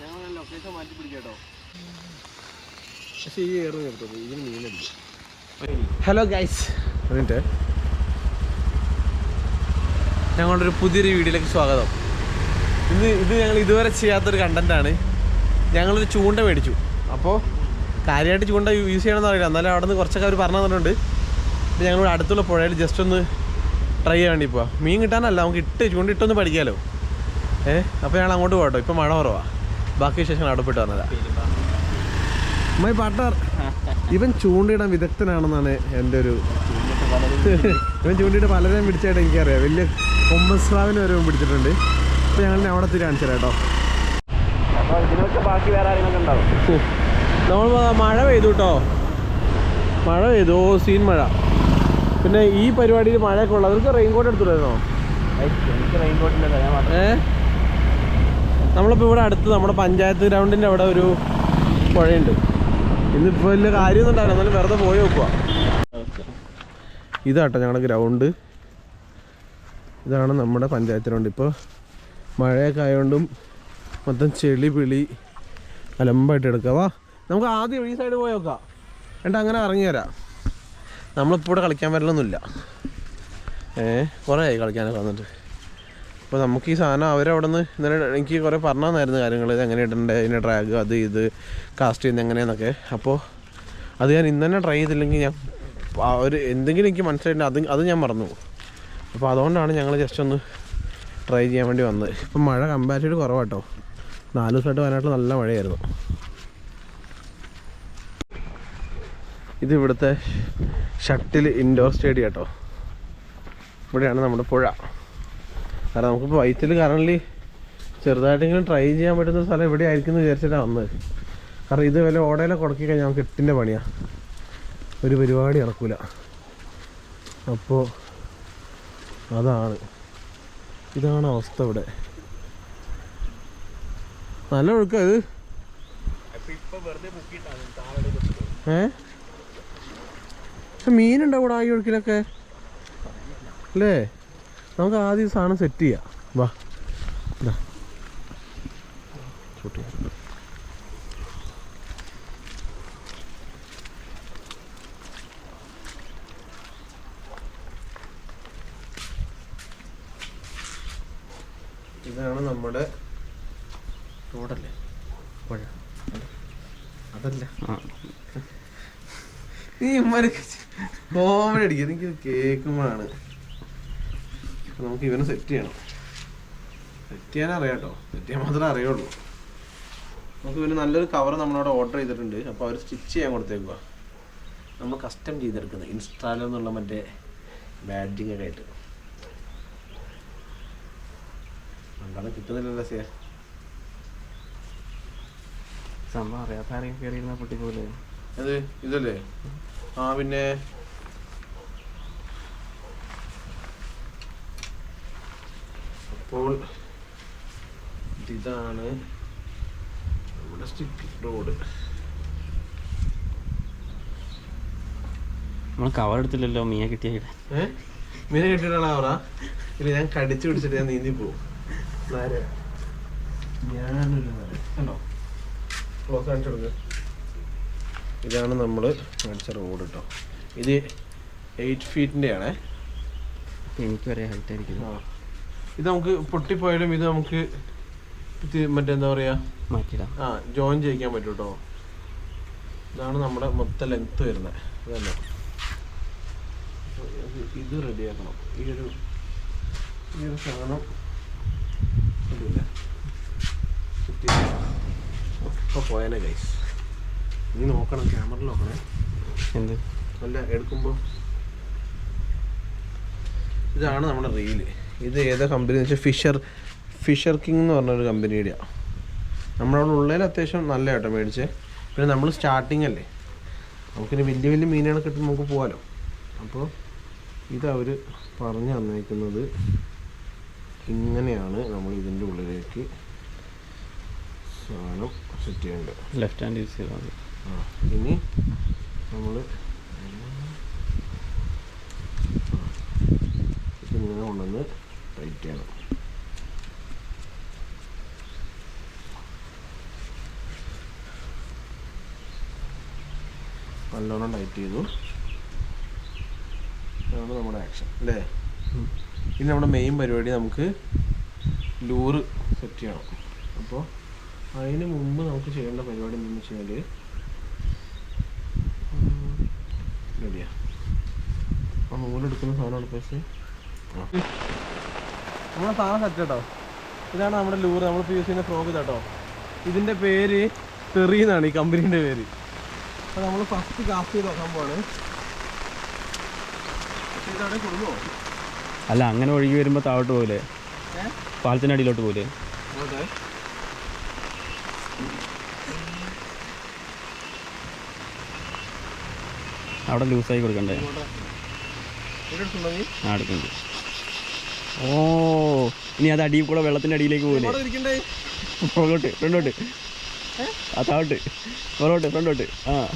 ഞങ്ങൾ ലൊക്കേഷൻ മാറ്റി പിടിക്കട്ടോ. പക്ഷേ ഈ ഏറ് ഇതിന് മീനടിക്കും ഹലോ ഗൈസ് എന്നിട്ട്? ഞങ്ങളുടെ ഒരു പുതിയൊരു വീഡിയോയിലേക്ക് സ്വാഗതം. ഇന്ന് ഇത് ഞങ്ങൾ ഇതുവരെ ചെയ്യാത്തൊരു കണ്ടന്റാണ് ഞങ്ങളൊരു ചൂണ്ട മേടിച്ചു. അപ്പോൾ കാര്യമായിട്ട് ചൂണ്ട യൂസ് ചെയ്യണമെന്ന് അറിയില്ല. എന്നാലും അവിടെ നിന്ന് കുറച്ചൊക്കെ അവർ പറഞ്ഞു തന്നിട്ടുണ്ട്. അപ്പോൾ ഞങ്ങൾ അടുത്തുള്ള പുഴയിൽ ജസ്റ്റ് ഒന്ന് ട്രൈ ചെയ്യാൻ വേണ്ടി പോവാം. മീൻ കിട്ടാനല്ല നമുക്ക് ഇട്ട് ചൂണ്ട ഇട്ടൊന്ന് പഠിക്കാമല്ലോ ഏഹ് അപ്പോൾ ഞങ്ങൾ അങ്ങോട്ട് പോകട്ടോ ഇപ്പോൾ മഴ കുറവാണ് ബാക്കി വിശേഷങ്ങൾ അവിടെ പോയിട്ട് പറഞ്ഞതാ മൈ പാർട്ട്ണർ ഇവൻ ചൂണ്ടയിടാൻ വിദഗ്ധനാണെന്നാണ് എന്റെ ഒരു ഇവൻ ചൂണ്ടയിട്ട് പലരെയും പിടിച്ചായിട്ട് എനിക്കറിയാം. വലിയ കൊമ്പസ്രാവിനെ വരെ പിടിച്ചിട്ടുണ്ട്. അപ്പോൾ ഞങ്ങൾ അവിടെ തിരി കാണിച്ചു കേട്ടോ. ബാക്കി വേറെ ആരെങ്കിലും ഉണ്ടാവും. നമ്മൾ മഴ പെയ്തു കേട്ടോ. മഴ പെയ്തു. ഓ സീൻ മഴ. പിന്നെ ഈ പരിപാടിയിൽ മഴയൊക്കെ ഉള്ളത് അവർക്ക് റെയിൻകോട്ട് എടുത്തുണ്ടായിരുന്നോ എനിക്ക് റെയിൻകോട്ടിന്റെ ഞാൻ നമ്മളിപ്പോൾ ഇവിടെ അടുത്ത് നമ്മുടെ പഞ്ചായത്ത് ഗ്രൗണ്ടിന്റെ അവിടെ ഒരു പുഴയുണ്ട്. ഇന്നിപ്പോൾ വലിയ കാര്യമൊന്നും ഉണ്ടാവില്ല എന്നാലും വെറുതെ പോയി നോക്കുക ഇതാട്ടോ ഞങ്ങളുടെ ഗ്രൗണ്ട്. ഇതാണ് നമ്മുടെ പഞ്ചായത്ത് ഗ്രൗണ്ട്. ഇപ്പോൾ മഴയൊക്കെ ആയതുകൊണ്ടും മൊത്തം ചെളി പിളി അലമ്പായിട്ട് എടുക്കുക. വാ നമുക്ക് ആദ്യം ഈ സൈഡ് പോയി നോക്കാം. എന്നിട്ട് അങ്ങനെ ഇറങ്ങി തരാം നമ്മളിപ്പോൾ ഇവിടെ കളിക്കാൻ വരലൊന്നുമില്ല. ഏ കുറേ കളിക്കാനൊക്കെ വന്നിട്ട്. അപ്പോൾ നമുക്ക് ഈ സാധനം അവരവിടെ നിന്ന് ഇന്നലെ എനിക്ക് കുറേ പറഞ്ഞു തന്നായിരുന്നു കാര്യങ്ങൾ ഇത് എങ്ങനെ ഇടണ്ടേ? ഇതിന്റെ ഡ്രാഗ് അത് ഇത് കാസ്റ്റ് ചെയ്യുന്നത് എങ്ങനെയെന്നൊക്കെ. അപ്പോൾ അത് ഞാൻ ഇന്ന് ട്രൈ ചെയ്തില്ലെങ്കിൽ ഞാൻ അവർ എന്തെങ്കിലും എനിക്ക് മനസ്സിലായിട്ട് അത് അത് ഞാൻ മറന്നു അപ്പോൾ അതുകൊണ്ടാണ് ഞങ്ങൾ ജസ്റ്റ് ഒന്ന് ട്രൈ ചെയ്യാൻ വേണ്ടി വന്നത്. ഇപ്പം മഴ കമ്പാരിറ്റീവ് കുറവാട്ടോ. നാല് ദിവസമായിട്ട് വയനാട്ടിൽ നല്ല മഴയായിരുന്നു. ഇത് ഇവിടുത്തെ ഷട്ടിൽ ഇൻഡോർ സ്റ്റേഡിയം കേട്ടോ ഇവിടെയാണ് നമ്മുടെ പുഴ. കാരണം നമുക്കിപ്പോൾ വൈറ്റിൽ കറണ്ട്ലി ചെറുതായിട്ടെങ്കിലും ട്രൈ ചെയ്യാൻ പറ്റുന്ന സ്ഥലം എവിടെ ആയിരിക്കും എന്ന് വിചാരിച്ചിട്ടാണ് വന്നത്. കാരണം ഇത് വല്ല ഓടയിലെ കുടക്കി കഴിഞ്ഞാൽ നമുക്ക് എട്ടിന്റെ പണിയാണ് ഒരു പരിപാടി നടക്കില്ല അപ്പോൾ അതാണ്. ഇതാണ് അവസ്ഥ ഇവിടെ. നല്ല ഒഴുക്കത് ഏ? മീനുണ്ടാവും ഇവിടെ ആ ഒഴുക്കിലൊക്കെ? അല്ലേ? നമുക്ക് ആദ്യം സാധനം സെറ്റ് ചെയ്യാം. വാ. ഇതാ ഷൂട്ട് ചെയ്യാം ഇതാണ് നമ്മുടെ റോഡല്ലേ പുഴ. അതല്ല. നീ ഇമ്മാരൊക്കെ കോമഡി അടിക്കുക എനിക്ക് കേൾക്കുമ്പോഴാണ് നമുക്ക് ഇവനെ സെറ്റ് ചെയ്യണം. സെറ്റ് ചെയ്യാൻ അറിയാട്ടോ. സെറ്റ് ചെയ്യാൻ മാത്രമേ അറിയുള്ളൂ. നമുക്ക് ഇവന് നല്ലൊരു കവർ നമ്മളവിടെ ഓർഡർ ചെയ്തിട്ടുണ്ട്. അപ്പോൾ അവർ സ്റ്റിച്ച് ചെയ്യാൻ കൊടുത്തേക്കുക നമ്മൾ കസ്റ്റം ചെയ്തെടുക്കുന്നത് ഇൻസ്റ്റാലർ എന്നുള്ള മറ്റേ ബാഡ്ജിങ് ഒക്കെ ആയിട്ട്. രണ്ടാളും കിട്ടുന്നില്ലല്ലോ സേ സംഭവം അറിയാത്ത ആരെയും കയറിയിരുന്ന പൊട്ടിപ്പോലെ അത് ഇതല്ലേ? ആ പിന്നെ അപ്പോൾ ഇതാണ് നമ്മുടെ സ്റ്റിക്ക് റോഡ് നമ്മൾ കവർ എടുത്തില്ലല്ലോ മീന കിട്ടിയ മീന കിട്ടിയിട്ടാണ് അവറ ഇല്ല ഞാൻ കടിച്ചു പിടിച്ചിട്ട് ഞാൻ നീന്തി പോവും. ഞാനൊരു കണ്ടോ? ക്ലോസ് കാണിച്ചെടുക്ക ഇതാണ് നമ്മൾ കാണിച്ച റോഡ് കേട്ടോ ഇത് എയ്റ്റ് ഫീറ്റിന്റെ ആണേ എനിക്ക് വരെ ഹൈറ്റ് ആയിരിക്കും. ഇത് നമുക്ക് പൊട്ടിപ്പോയാലും ഇത് നമുക്ക് മറ്റെന്താ പറയാ? മാറ്റിടാം. ആ ജോയിൻ ചെയ്യിക്കാൻ പറ്റും കേട്ടോ ഇതാണ് നമ്മുടെ മൊത്ത ലെങ്ത് വരുന്നത്. ഇതല്ല? അപ്പൊ ഇത് റെഡി റെഡിയാക്കണം ഈ ഒരു ഈ ഒരു സാധനം ഇപ്പൊ പോയാലേ ഗൈസ് നീ നോക്കണം ക്യാമറ നോക്കണേ. എന്ത്? അല്ല എടുക്കുമ്പോൾ ഇതാണ് നമ്മുടെ റീൽ ഇത് ഏതാ കമ്പനി എന്ന് വെച്ചാൽ ഫിഷർ ഫിഷർ കിങ് എന്ന് പറഞ്ഞൊരു കമ്പനിയുടെയാണ് നമ്മളവിടെ ഉള്ളതിൽ അത്യാവശ്യം നല്ല കേട്ടോ മേടിച്ചേ. പിന്നെ നമ്മൾ സ്റ്റാർട്ടിങ് അല്ലേ? നമുക്കിനി വലിയ വലിയ മീനുകൾ കിട്ടുമ്പോൾ നമുക്ക് പോകാമല്ലോ അപ്പോൾ ഇത് അവർ പറഞ്ഞു തന്നേക്കുന്നത് ഇങ്ങനെയാണ് നമ്മൾ ഇതിന്റെ ഉള്ളിലേക്ക് സാധനം സെറ്റ് ചെയ്യേണ്ടത്. ലെഫ്റ്റ് ഹാൻഡ് യൂസ് ചെയ്താൽ ആ ഇനി നമ്മൾ ഇങ്ങനെ കൊണ്ടുവന്ന് വെയിറ്റ് ചെയ്യണം നല്ലോണം ടൈറ്റ് ചെയ്തു. അതാണ് നമ്മുടെ ആക്ഷൻ അല്ലേ? ഇനി നമ്മുടെ മെയിൻ പരിപാടി നമുക്ക് ലൂറ് സെറ്റ് ചെയ്യണം. അപ്പോൾ അതിന് മുമ്പ് നമുക്ക് ചെയ്യേണ്ട പരിപാടി എന്താണെന്ന് വെച്ച് കഴിഞ്ഞാൽ റെഡിയാ നൂലെടുക്കുന്ന സാധനമാണ് പക്ഷേ നമ്മുടെ സാധനം സെറ്റ് കേട്ടോ ഇതാണ് നമ്മുടെ ലൂർ നമ്മൾ യൂസ് ചെയ്യുന്ന ഫ്രോക്ക് കേട്ടോ ഇതിന്റെ പേര് തെറി എന്നാണ് ഈ കമ്പനീന്റെ പേര്. അപ്പോൾ നമ്മൾ ഫസ്റ്റ് കാസ്റ്റ് ചെയ്ത് നോക്കാൻ പോവാണ് പക്ഷേ ഇതവിടെ കൊടുക്കുമോ അല്ല അങ്ങനെ ഒഴുകി വരുമ്പോൾ താഴോട്ട് പോകില്ലേ? പാലത്തിന്റെ അടിയിലോട്ട് പോകില്ലേ അവിടെ ലൂസായി കൊടുക്കണ്ടേ? ആ എടുക്കുന്നുണ്ട് ഓ ഇനി അത് അടിയിൽ കൂടെ വെള്ളത്തിന്റെ അടിയിലേക്ക് പോകില്ലേ പുറകോട്ട് ഫ്രണ്ടോട്ട്. ആ താഴോട്ട്. പുറകോട്ട് ഫ്രണ്ടോട്ട്. ആ.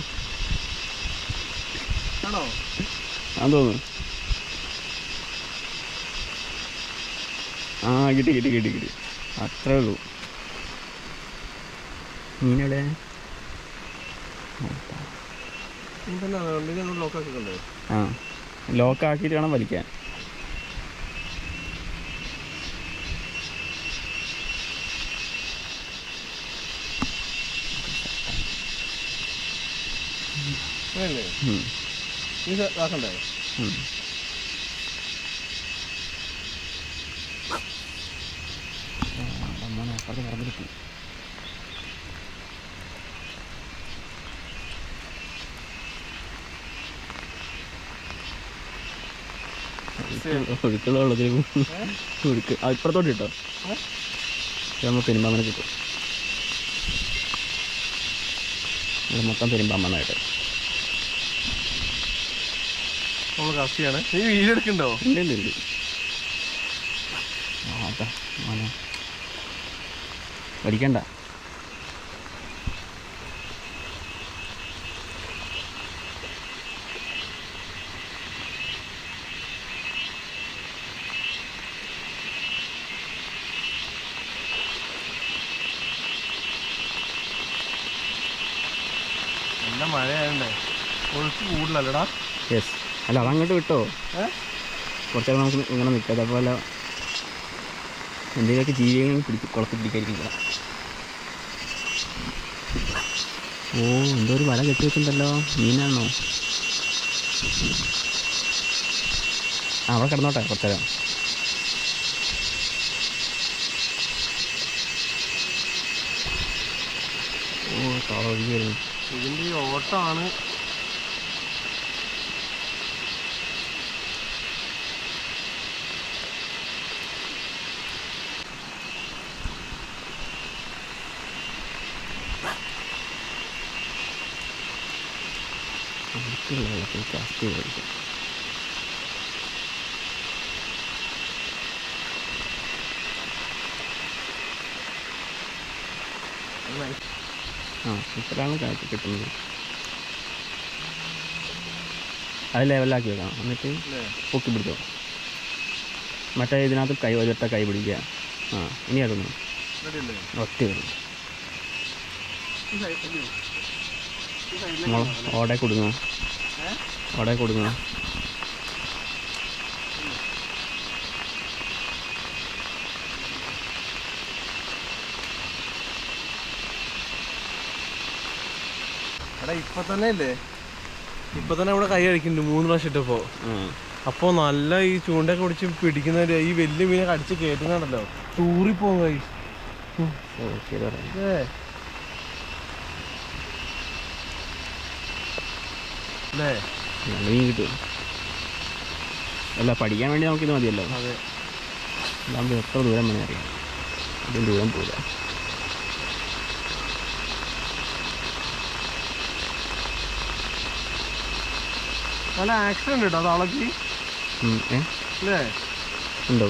ആ തോന്നുന്നു. ആ കിട്ടി കിട്ടി കിട്ടി കിട്ടി. അത്രേ ഉള്ളൂ. മീനെവിടെ? ആ ലോക്കാക്കിയിട്ട് വേണം വലിക്കാൻ. ഉം. ആ, മോനെ, അപ്പുറത്ത് പറമ്പിലെത്തി. ഒഴുക്കുള്ള വെള്ളത്തിൽ ഒഴുക്ക്. ഇപ്പുറത്തോട്ട് കിട്ടോ? നമ്മൾ പെരുമ്പാമ്പനെ കിട്ടും. ഇവിടെ മൊത്തം പെരുമ്പാമ്പനായിട്ട്. നമ്മൾ ചെയ്യാണ് നീ വീഡിയോ എടുക്കണ്ടോ? ഉണ്ട് പഠിക്കണ്ട നല്ല മഴയായണ്ടേ ഒഴുക്ക് കൂടുതലല്ലടാ. യെസ് അല്ല അതങ്ങോട്ട് വിട്ടോ. ഏ? കുറച്ചേരം നമുക്ക് ഇങ്ങനെ നിൽക്കാം അതേപോലെ എന്തെങ്കിലുമൊക്കെ ജീവികളും പിടിക്കും കുളത്തിൽ പിടിക്കാതിരിക്കില്ല ഓ എന്തോ ഒരു വല കെട്ടി വെച്ചിട്ടുണ്ടല്ലോ. മീനാണോ? ആ അവിടെ കിടന്നോട്ടെ കുറച്ചേരം. ഓ താള ഒഴുകി വരുന്നു ഇതിന്റെ ഓട്ടമാണ് ഒഴുക്കുള്ള വെള്ളത്തിൽ കാസ്റ്റ് ചെയ്ത് കളിക്കാം ആ ഇപ്പോഴാണ് കാറ്റ് കിട്ടുന്നത് അത് ലെവലാക്കി വെക്കണം എന്നിട്ട് പൊക്കി പിടിച്ചോ മറ്റേ ഇതിനകത്ത് കൈ ഒരൊറ്റ കൈ പിടിക്കുക. ആ ഇനി അതൊന്നും ഒറ്റ വരും ഓടെ കൊടുങ്ങുക ഏ കൊടുക്കണം. എടാ ഇപ്പൊ തന്നെ അല്ലേ ഇപ്പൊ തന്നെ ഇവിടെ കൈ കഴിക്കുന്നുണ്ട് മൂന്ന് പ്രാവശ്യം ഇട്ടപ്പോ. അപ്പൊ നല്ല ഈ ചൂണ്ടൊക്കെ പിടിച്ച് പിടിക്കുന്ന ഈ വലിയ മീനെ കടിച്ച് ടൂറി തൂറിപ്പോകും കൈ ഓക്കെ പറയാം അല്ലേ? മീൻ കിട്ടും. അല്ല പഠിക്കാൻ വേണ്ടി നമുക്കിത് മതിയല്ലോ. അതെ. അതാകുമ്പോൾ എത്ര ദൂരം വേണേ അറിയാം. അതും ദൂരം പോരാ നല്ല ആക്സിഡന്റ് കേട്ടോ തളക്കി അല്ലേ? ഉണ്ടോ?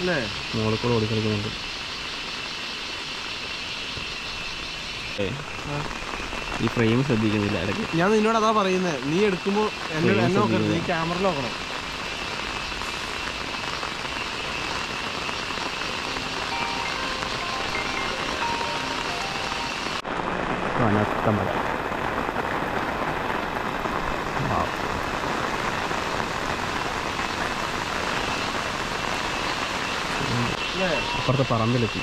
അല്ലേ? മോളിൽ കൂടെ ഓടിക്കളിക്കുന്നുണ്ട്. ഏ. ഈ ഫ്രെയിം ശ്രദ്ധിക്കുന്നില്ല ഇടയ്ക്ക്. ഞാൻ നിന്നോട് അതാ പറയുന്നത് നീ എടുക്കുമ്പോൾ എന്നെ നോക്കരുത് നീ ക്യാമറ നോക്കണം. കനത്ത മഴ. അപ്പുറത്തെ പറമ്പിലെത്തി.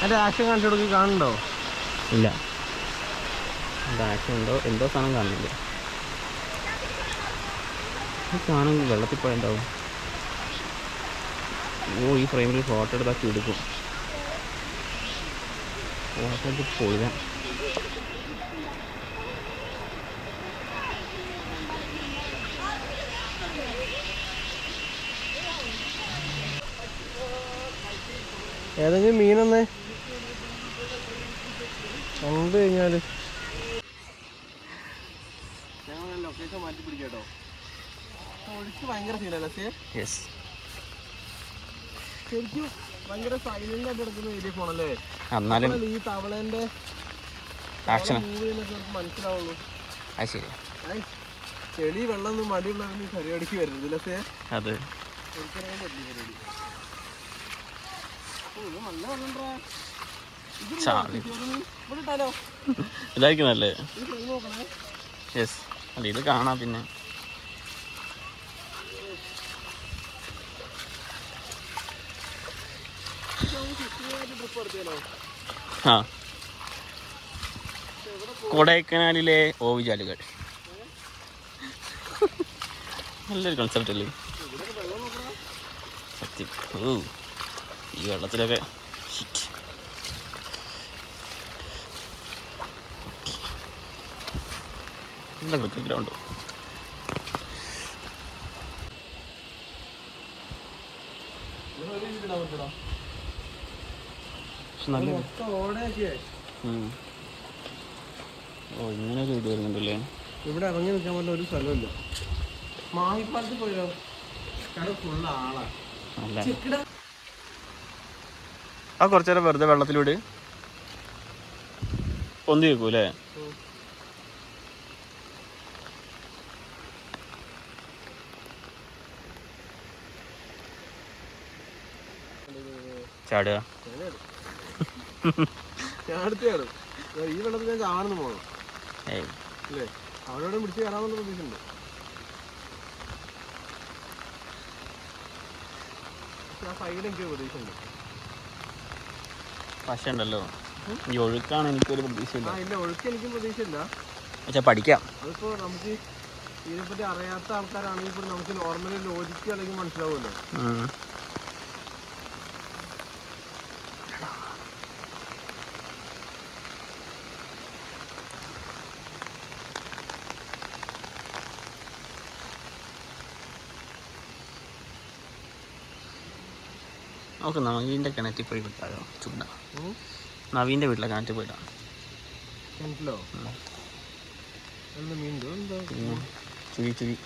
അതിന്റെ ആക്ഷൻ കാണിച്ചു കൊടുക്കി കാണുന്നുണ്ടോ? ഇല്ല. എന്താ ആക്ഷൻ ഉണ്ടോ? എന്തോ സാധനം കാണുന്നില്ല. ഈ സാധനം വെള്ളത്തിൽ എന്താവും? ഓ ഈ ഫ്രെയിമിൽ ഫോട്ടോ എടുത്താക്കി എടുക്കും ഫോട്ടോ എടുത്ത് പോയില്ല. ഏതെങ്കിലും മീനൊന്ന് കണ്ടു കഴിഞ്ഞാൽ. ലൊക്കേഷൻ മാറ്റി പിടിക്കട്ടോ ഭയങ്കര സീനല്ലേ യെസ് ശരിക്കും ഭയങ്കര സൈലന്റ് ആയിട്ട് എടുക്കുന്ന ഏരിയ പോണല്ലേ എന്നാലും ഈ തവളേന്റെ മനസ്സിലാവുള്ളൂ. അത് ശരി. ചെളി വെള്ളം ഒന്നും മടിയുള്ളവരൊന്നും പരിപാടിക്ക് വരരുത് ലസേ അത്. നല്ല വെള്ളംണ്ടാ ഇത്. ചാടി ഇവിടെ ഇതായിരിക്കും നല്ലേ ഈ ഫ്രെയിം നോക്കണേ. യെസ് അല്ല ഇത് കാണാം പിന്നെ. ആ. കൊടൈക്കനാലിലെ ഓവിചാലുകൾ നല്ലൊരു കൺസെപ്റ്റ് അല്ലേ? സത്യം. ഓ ഈ വെള്ളത്തിലൊക്കെ നല്ല ക്രിക്കറ്റ് ഗ്രൗണ്ട് നല്ല ഓ ഇങ്ങനെ ഒരു ഇത് വരുന്നുണ്ടല്ലേ? ഇവിടെ ഇറങ്ങി നിൽക്കാൻ പറ്റുന്ന ഒരു സ്ഥലമില്ല മാഹിപ്പാലത്ത് പോയോ അവിടെ ഫുള്ള് ആളാ. ആ കൊറച്ചേരം വെറുതെ വെള്ളത്തിലൂടെ. പൊന്തി വെക്കൂലേ ചാടുക. ഈ വെള്ളത്തിൽ ഞാൻ ചാടുന്നു പോകണം ഏയ്. അല്ലേ അവിടെ പിടിച്ച് കയറാമെന്ന് പ്രതീക്ഷയുണ്ട്. പക്ഷെ ആ സൈഡ് എനിക്ക് പ്രതീക്ഷയുണ്ട്. പക്ഷേ ഉണ്ടല്ലോ ഈ ഒഴുക്കാണ് എനിക്കൊരു പ്രതീക്ഷയില്ല. ആ ഇല്ല ഒഴുക്ക് എനിക്കും പ്രതീക്ഷയില്ല. പക്ഷെ പഠിക്കാം. അതിപ്പോ നമുക്ക് ഇതിനെപ്പറ്റി അറിയാത്ത ആൾക്കാരാണെങ്കിൽ നമുക്ക് നോർമലി ലോജിക്ക് അല്ലെങ്കിൽ മനസ്സിലാവുമല്ലോ. നമുക്ക് നവീന്റെ കിണറ്റിൽ പോയി വിട്ടാലോ? ചൂണ്ട. നവീന്റെ വീട്ടിലെ കിണറ്റിൽ പോയിട്ടാ? കിണറ്റിലോ? ചുഴി ചുഴി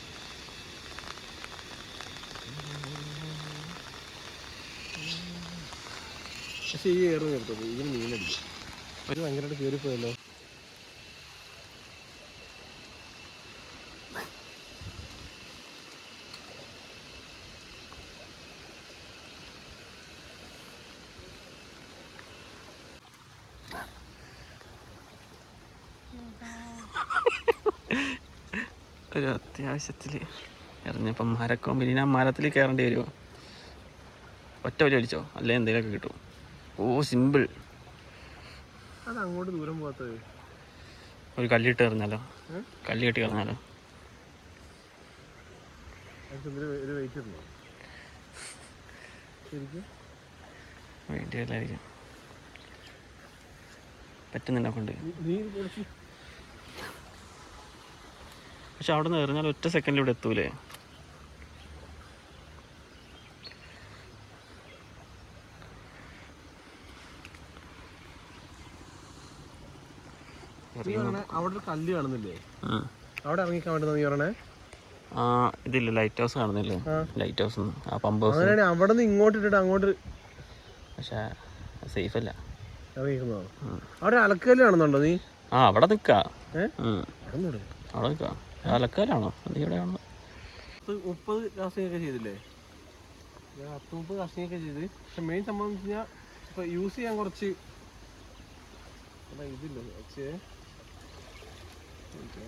പക്ഷെ ഈ ഏറ് നിർത്തത് ഇതിന് മീനടിക്കും. ഒരു ഭയങ്കരമായിട്ട് കയറിപ്പോയല്ലോ. ഒരു അത്യാവശ്യത്തിൽ എറിഞ്ഞപ്പം പിന്നെ ആ മരത്തിൽ കയറേണ്ടി വരുമോ ഒറ്റ വലി അടിച്ചോ അല്ലെ എന്തെങ്കിലുമൊക്കെ കിട്ടും ഓ സിമ്പിൾ അത് അങ്ങോട്ട് ദൂരം പോകാത്തത്. ഒരു കല്ലിട്ട് എറിഞ്ഞാലോ? കല്ലിട്ട് എറിഞ്ഞാലോ വെയിറ്റ് വേണ്ടിയല്ലായിരിക്കും പറ്റുന്നില്ല കൊണ്ട്. പക്ഷെ അവിടെ നിന്ന് എറിഞ്ഞാൽ ഒറ്റ സെക്കൻഡിൽ ഇവിടെ എത്തൂലേ? അവിടെ ഒരു കല്ല് കാണുന്നില്ലേ. അവിടെ ഇറങ്ങിക്കാൻ വേണ്ടി നീ പറഞ്ഞേ ആ ഇതില്ല ലൈറ്റ് ഹൗസ് കാണുന്നില്ലേ? ലൈറ്റ് ഹൗസ് ആ പമ്പ് ഹൗസ് അങ്ങനെയാണെങ്കിൽ അവിടെ നിന്ന് ഇങ്ങോട്ട് ഇട്ടിട്ട് അങ്ങോട്ട് പക്ഷേ സേഫ് അല്ല. ഇറങ്ങിക്കുന്നോ അവിടെ അലക്കൽ കാണുന്നുണ്ടോ നീ? ആ അവിടെ നിൽക്കാ. അവിടെ നിൽക്കാ അലക്കാലാണോ നീ എവിടെയാണോ മുപ്പത് കാസ്റ്റിംഗ് ചെയ്തില്ലേ? പത്ത് മുപ്പത് കാസ്റ്റിംഗ് ഒക്കെ ചെയ്ത്. പക്ഷെ മെയിൻ സംഭവം വെച്ച് കഴിഞ്ഞാൽ ഇപ്പൊ യൂസ് ചെയ്യാൻ കുറച്ച് ഇതില്ല പക്ഷേ ഓക്കേ.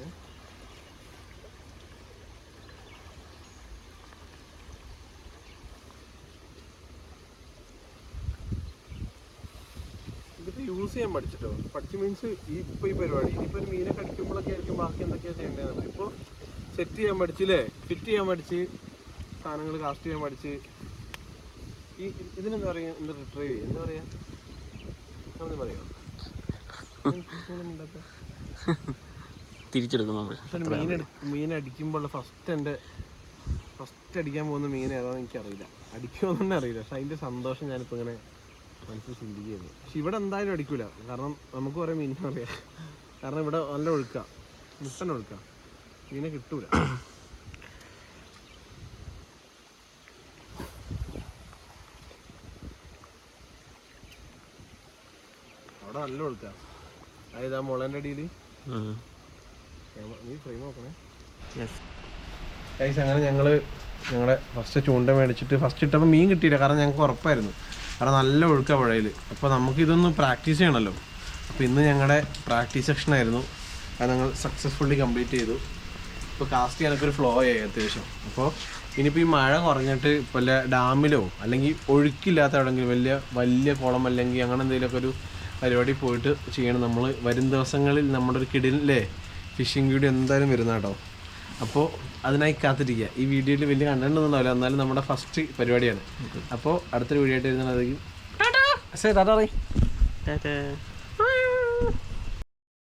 യൂസ് ചെയ്യാൻ പഠിച്ചിട്ടോ? പഠിച്ചു മീൻസ് ഈ ഇപ്പൊ ഈ പരിപാടി ഇനിയിപ്പോ ഒരു മീനെ കടിക്കുമ്പോഴൊക്കെ ആയിരിക്കും ബാക്കി എന്തൊക്കെയാ ചെയ്യേണ്ടത്? ഇപ്പൊ സെറ്റ് ചെയ്യാൻ പഠിച്ചില്ലേ ഫിറ്റ് ചെയ്യാൻ പഠിച്ച് സാധനങ്ങൾ കാസ്റ്റ് ചെയ്യാൻ പഠിച്ച്. ഈ ഇതിനെന്താ പറയാ? എന്താ റിട്രൈവ് ചെയ്യുക എന്താ പറയാ? എന്താ പറയാ തിരിച്ചെടുക്കുന്നു മീൻ മീൻ അടിക്കുമ്പോൾ ഫസ്റ്റ് എന്റെ ഫസ്റ്റ് അടിക്കാൻ പോകുന്ന മീൻ ഏതാണെന്ന് എനിക്കറിയില്ല. അടിക്കുമെന്ന് തന്നെ അറിയില്ല. പക്ഷെ അതിന്റെ സന്തോഷം ഞാനിപ്പോൾ ഇങ്ങനെ മനസ്സിൽ ചിന്തിക്കുകയാണ് പക്ഷെ ഇവിടെ എന്തായാലും അടിക്കൂല. കാരണം നമുക്ക് കുറേ മീൻ അറിയാം കാരണം ഇവിടെ നല്ല ഒഴുക്ക. മുട്ടൻ ഒഴുക്ക. മീനെ കിട്ടൂല. അവിടെ നല്ല ഒഴുക്ക. അതായത് ആ മുളന്റെ അടിയിൽ നീ ഫ്രെയിം നോക്കണേ. അങ്ങനെ ഞങ്ങൾ ഞങ്ങളെ ഫസ്റ്റ് ചൂണ്ട മേടിച്ചിട്ട് ഫസ്റ്റ് ഇട്ടപ്പോൾ മീൻ കിട്ടിയില്ല. കാരണം ഞങ്ങൾക്ക് ഉറപ്പായിരുന്നു. കാരണം നല്ല ഒഴുക്കാണ് പുഴയിൽ അപ്പോൾ നമുക്ക് ഇതൊന്ന് പ്രാക്ടീസ് ചെയ്യണമല്ലോ അപ്പോൾ ഇന്ന് ഞങ്ങളുടെ പ്രാക്ടീസ് സെക്ഷൻ ആയിരുന്നു. അത് ഞങ്ങൾ സക്സസ്ഫുള്ളി കംപ്ലീറ്റ് ചെയ്തു. ഇപ്പോൾ കാസ്റ്റ് ചെയ്യാനൊക്കെ ഒരു ഫ്ലോ ആയി അത്യാവശ്യം. അപ്പോൾ ഇനിയിപ്പോൾ ഈ മഴ കുറഞ്ഞിട്ട് വല്ല ഡാമിലോ അല്ലെങ്കിൽ ഒഴുക്കില്ലാത്ത എവിടെയെങ്കിലും വലിയ വലിയ കുളം അല്ലെങ്കിൽ അങ്ങനെ എന്തെങ്കിലുമൊക്കെ ഒരു പരിപാടി പോയിട്ട് ചെയ്യണം. നമ്മൾ വരും ദിവസങ്ങളിൽ നമ്മുടെ ഒരു കിടിലേ ഫിഷിംഗ് വീഡിയോ എന്തായാലും വരുന്ന കേട്ടോ അപ്പോൾ അതിനായി കാത്തിരിക്കുക. ഈ വീഡിയോയിൽ വലിയ കണ്ടന്റ് ഒന്നും ഉണ്ടാവില്ല എന്നാലും നമ്മുടെ ഫസ്റ്റ് പരിപാടിയാണ്. അപ്പോൾ അടുത്തൊരു വീഡിയോ ആയിട്ട് വരുന്നതായിരിക്കും ടാറ്റാ.